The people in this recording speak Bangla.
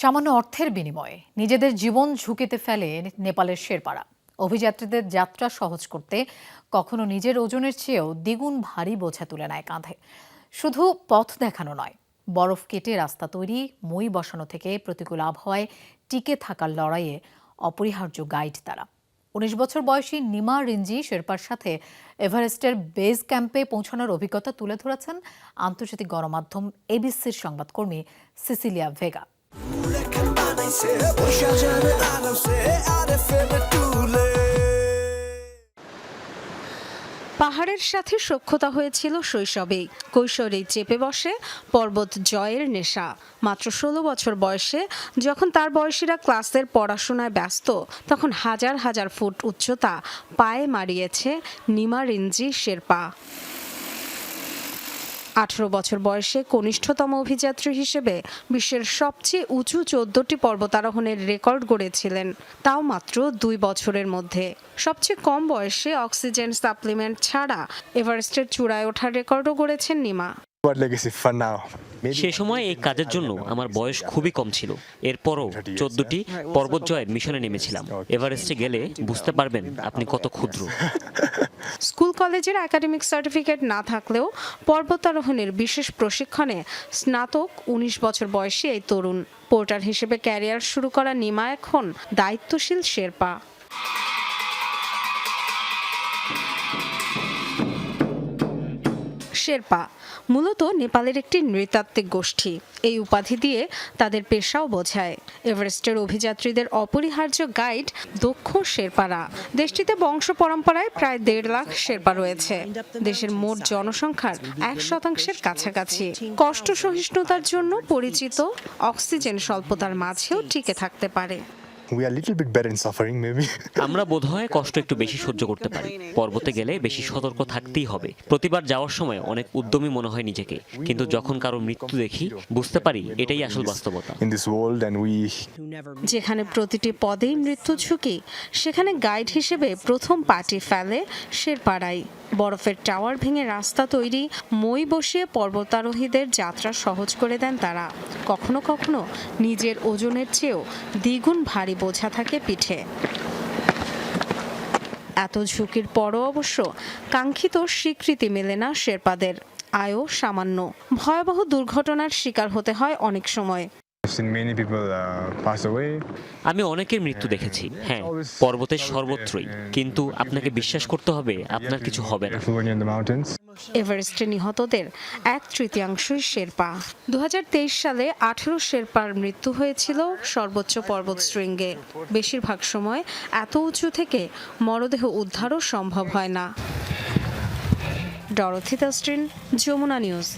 সামান্য অর্থের বিনিময়ে নিজেদের জীবন ঝুঁকিতে ফেলে নেপালের শেরপাড়া। অভিযাত্রীদের যাত্রা সহজ করতে কখনো নিজের ওজনের চেয়েও দ্বিগুণ ভারী বোঝা তুলে নেয় কাঁধে। শুধু পথ দেখানো নয়, বরফ কেটে রাস্তা তৈরি, মই বসানো থেকে প্রতিকূল আবহাওয়ায় টিকে থাকার লড়াইয়ে অপরিহার্য গাইড তারা। উনিশ বছর বয়সী নিমা রিঞ্জি শেরপার সাথে এভারেস্টের বেজ ক্যাম্পে পৌঁছানোর অভিজ্ঞতা তুলে ধরেছেন আন্তর্জাতিক গণমাধ্যম এবিসির সংবাদকর্মী সিসিলিয়া ভেগা। পাহাড়ের সাথে সখ্যতা হয়েছিল শৈশবে। কৈশোরেই চেপে বসে পর্বত জয়ের নেশা। মাত্র ষোলো বছর বয়সে যখন তার বয়সীরা ক্লাসের পড়াশোনায় ব্যস্ত, তখন হাজার হাজার ফুট উচ্চতা পায়ে মারিয়েছে নিমা রিঞ্জি শেরপা। আঠারো বছর বয়সে কনিষ্ঠতম অভিযাত্রী হিসেবে বিশ্বের সবচেয়ে উঁচু চোদ্দটি পর্বতারোহণের রেকর্ড গড়েছিলেন, তাও মাত্র দুই বছরের মধ্যে। সবচেয়ে কম বয়সে অক্সিজেন সাপ্লিমেন্ট ছাড়া এভারেস্টের চূড়ায় ওঠার রেকর্ডও গড়েছেন Nima. What legacy for now? সে সময় এই কাজের জন্য আমার বয়স খুবই কম ছিল। এরপরও চোদ্দটি পর্বত জয়ের মিশনে নেমেছিলাম। এভারেস্টে গেলে বুঝতে পারবেন আপনি কত ক্ষুদ্র। স্কুল কলেজের একাডেমিক সার্টিফিকেট না থাকলেও পর্বতারোহণের বিশেষ প্রশিক্ষণে স্নাতক উনিশ বছর বয়সী এই তরুণ। পোর্টার হিসেবে ক্যারিয়ার শুরু করা নিমা এখন দায়িত্বশীল শেরপা। শেরপা মূলত নেপালের একটি নৃতাত্ত্বিক গোষ্ঠী। এই উপাধি দিয়ে তাদের পেশাও বোঝায়। এভারেস্টের অভিযাত্রীদের অপরিহার্য গাইড দক্ষ শেরপারা। দেশটিতে বংশ পরম্পরায় প্রায় দেড় লাখ শেরপা রয়েছে। দেশের মোট জনসংখ্যার এক শতাংশের কাছাকাছি। কষ্ট সহিষ্ণুতার জন্য পরিচিত অক্সিজেন স্বল্পতার মাঝেও টিকে থাকতে পারে। We are a little bit better in suffering, maybe. আমরা বোধহয় কষ্ট একটু বেশি সহ্য করতে পারি। পর্বতে গেলে বেশি সতর্ক থাকতেই হবে। প্রতিবার যাওয়ার সময় অনেক উদ্যমী মনে হয় নিজেকে। কিন্তু যখন কারও মৃত্যু দেখি বুঝতে পারি এটাই আসল বাস্তবতা। In this world, and we যেখানে প্রতিটি পদেই মৃত্যু ঝুঁকি সেখানে গাইড হিসেবে প্রথম পার্টি ফেলে শেরপাড়াই বরফের টাওয়ার ভেঙে রাস্তা তৈরি, মই বসিয়ে পর্বতারোহীদের যাত্রা সহজ করে দেন তারা। কখনো কখনো নিজের ওজনের চেয়েও দ্বিগুণ ভারী বোঝা থাকে পিঠে। এত ঝুঁকির পরও অবশ্য কাঙ্ক্ষিত স্বীকৃতি মেলে না শেরপাদের। আয়ও সামান্য। ভয়াবহ দুর্ঘটনার শিকার হতে হয় অনেক সময়। Uh. আমি অনেকের মৃত্যু দেখেছি। হ্যাঁ পর্বতের সর্বত্রই। কিন্তু আপনাকে বিশ্বাস করতে হবে আপনার কিছু হবে না. এভারেস্টে নিহতদের এক তৃতীয়াংশই শেরপা। দু হাজার তেইশ সালে আঠেরো শেরপার মৃত্যু হয়েছিল সর্বোচ্চ পর্বত শৃঙ্গে। বেশিরভাগ সময় এত উঁচু থেকে মরদেহ উদ্ধারও সম্ভব হয় না। ডরথি তাস্ট্রিন যমুনা নিউজ।